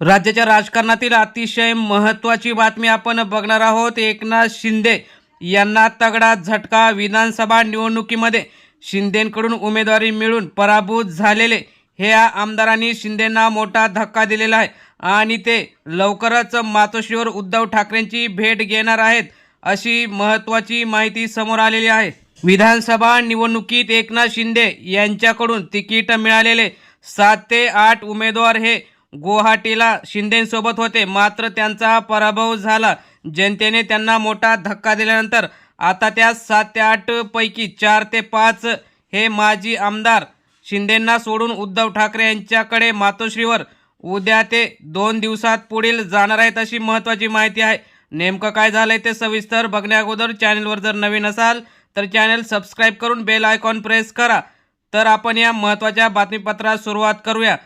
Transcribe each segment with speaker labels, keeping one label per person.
Speaker 1: राज्याच्या राजकारणातील अतिशय महत्त्वाची बातमी आपण बघणार आहोत. एकनाथ शिंदे यांना तगडा झटका विधानसभा निवडणुकीमध्ये शिंदेंकडून उमेदवारी मिळून पराभूत झालेले हे या आमदारांनी शिंदेंना मोठा धक्का दिलेला आहे आणि ते लवकरच मातोश्रीवर उद्धव ठाकरेंची भेट घेणार आहेत अशी महत्त्वाची माहिती समोर आलेली आहे. विधानसभा निवडणुकीत एकनाथ शिंदे यांच्याकडून तिकीट मिळालेले सात ते आठ उमेदवार हे गुवाहाटीला शिंदेसोबत होते. मात्र त्यांचा पराभव झाला. जनतेने त्यांना मोठा धक्का दिल्यानंतर आता त्या सात ते आठ पैकी चार ते पाच हे माजी आमदार शिंदेंना सोडून उद्धव ठाकरे यांच्याकडे मातोश्रीवर उद्या ते दोन दिवसात पुढील जाणार आहेत अशी महत्त्वाची माहिती आहे. नेमकं काय झालंय ते सविस्तर बघण्याअगोदर चॅनलवर जर नवीन असाल तर चॅनल सबस्क्राईब करून बेल आयकॉन प्रेस करा. तर आपण या महत्त्वाच्या बातमीपत्रात सुरुवात करूया.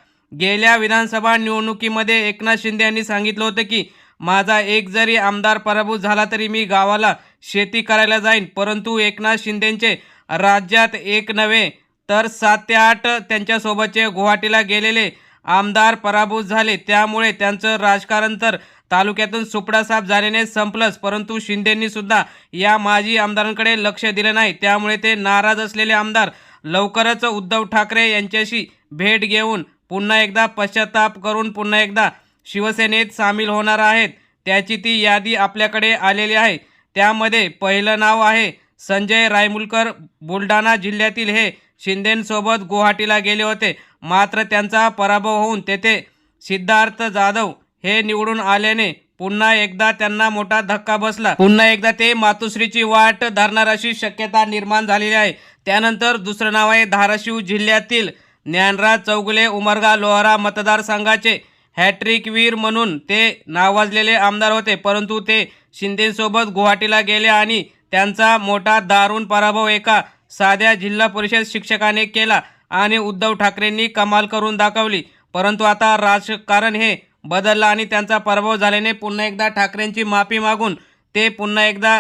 Speaker 1: गेल्या विधानसभा निवडणुकीमध्ये एकनाथ शिंदे यांनी सांगितलं होतं की माझा एक जरी आमदार पराभूत झाला तरी मी गावाला शेती करायला जाईन परंतु एकनाथ शिंदेंचे राज्यात एक नव्हे तर सात ते आठ त्यांच्यासोबतचे गुवाहाटीला गेलेले आमदार पराभूत झाले. त्यामुळे त्यांचं राजकारण तर तालुक्यातून सुपडासाप झाल्याने संपलंच परंतु शिंदेंनी सुद्धा या माजी आमदारांकडे लक्ष दिलं नाही. त्यामुळे ते नाराज असलेले आमदार लवकरच उद्धव ठाकरे यांच्याशी भेट घेऊन पुन्हा एकदा पश्चाताप करून पुन्हा एकदा शिवसेनेत सामील होणार आहेत. त्याची ती यादी आपल्याकडे आलेली आहे. त्यामध्ये पहिलं नाव आहे संजय रायमुलकर. बुलढाणा जिल्ह्यातील हे शिंदेंसोबत गुवाहाटीला गेले होते. मात्र त्यांचा पराभव होऊन तेथे सिद्धार्थ जाधव हे निवडून आल्याने पुन्हा एकदा त्यांना मोठा धक्का बसला. पुन्हा एकदा ते मातोश्रीची वाट धरणार अशी शक्यता निर्माण झालेली आहे. त्यानंतर दुसरं नाव आहे धाराशिव जिल्ह्यातील ज्ञानराज चौगुले उमरगा लोहारा मतदारसंघाचे हॅट्रिक वीर म्हणून ते नावाजलेले आमदार होते. परंतु ते शिंदेसोबत गुवाहाटीला गेले आणि त्यांचा मोठा दारुण पराभव एका साध्या जिल्हा परिषद शिक्षकाने केला आणि उद्धव ठाकरेंनी कमाल करून दाखवली. परंतु आता राजकारण हे बदललं आणि त्यांचा पराभव झाल्याने पुन्हा एकदा ठाकरेंची माफी मागून ते पुन्हा एकदा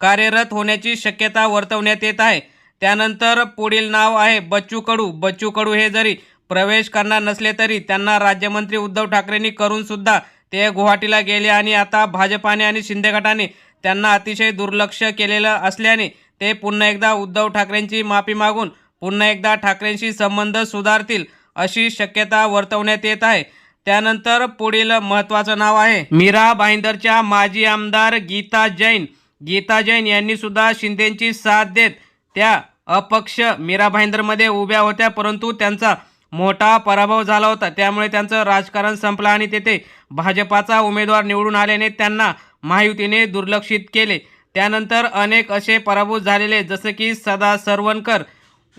Speaker 1: कार्यरत होण्याची शक्यता वर्तवण्यात येत आहे. त्यानंतर पुढील नाव आहे बच्चू कडू. बच्चू कडू हे जरी प्रवेश करणार नसले तरी त्यांना राज्यमंत्री उद्धव ठाकरेंनी करूनसुद्धा ते गुवाहाटीला गेले आणि आता भाजपाने आणि शिंदे गटाने त्यांना अतिशय दुर्लक्ष केलेलं असल्याने ते पुन्हा एकदा उद्धव ठाकरेंची माफी मागून पुन्हा एकदा ठाकरेंशी संबंध सुधारतील अशी शक्यता वर्तवण्यात येत आहे. त्यानंतर पुढील महत्त्वाचं नाव आहे मीरा भाईंदरच्या माजी आमदार गीता जैन. गीता जैन यांनी सुद्धा शिंदेची साथ देत त्या अपक्ष मीरा भाईंदरमध्ये उभ्या होत्या परंतु त्यांचा मोठा पराभव झाला होता. त्यामुळे त्यांचं राजकारण संपलं आणि तेथे भाजपाचा उमेदवार निवडून आल्याने त्यांना महायुतीने दुर्लक्षित केले. त्यानंतर अनेक असे पराभूत झालेले जसे की सदा सरवणकर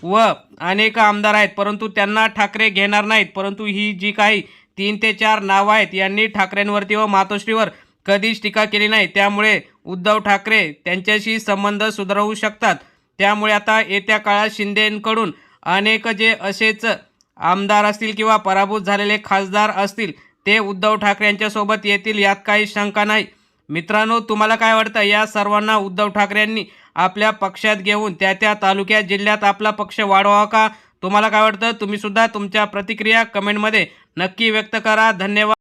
Speaker 1: व अनेक आमदार आहेत परंतु त्यांना ठाकरे घेणार नाहीत. परंतु ही जी काही तीन ते चार नावं आहेत यांनी ठाकरेंवरती व मातोश्रीवर कधीच टीका केली नाही. त्यामुळे उद्धव ठाकरे त्यांच्याशी संबंध सुधारवू शकतात. त्यामुळे आता येत्या काळात शिंदेकडून अनेक जे असेच आमदार असतील किंवा पराभूत झालेले खासदार असतील ते उद्धव ठाकरे यांच्यासोबत येतील यात काही शंका नाही. मित्रांनो तुम्हाला काय वाटतं? या सर्वांना उद्धव ठाकरेंनी आपल्या पक्षात घेऊन त्या त्या तालुक्यात जिल्ह्यात आपला पक्ष वाढवावा का? तुम्हाला काय वाटतं? तुम्हीसुद्धा तुमच्या प्रतिक्रिया कमेंटमध्ये नक्की व्यक्त करा. धन्यवाद.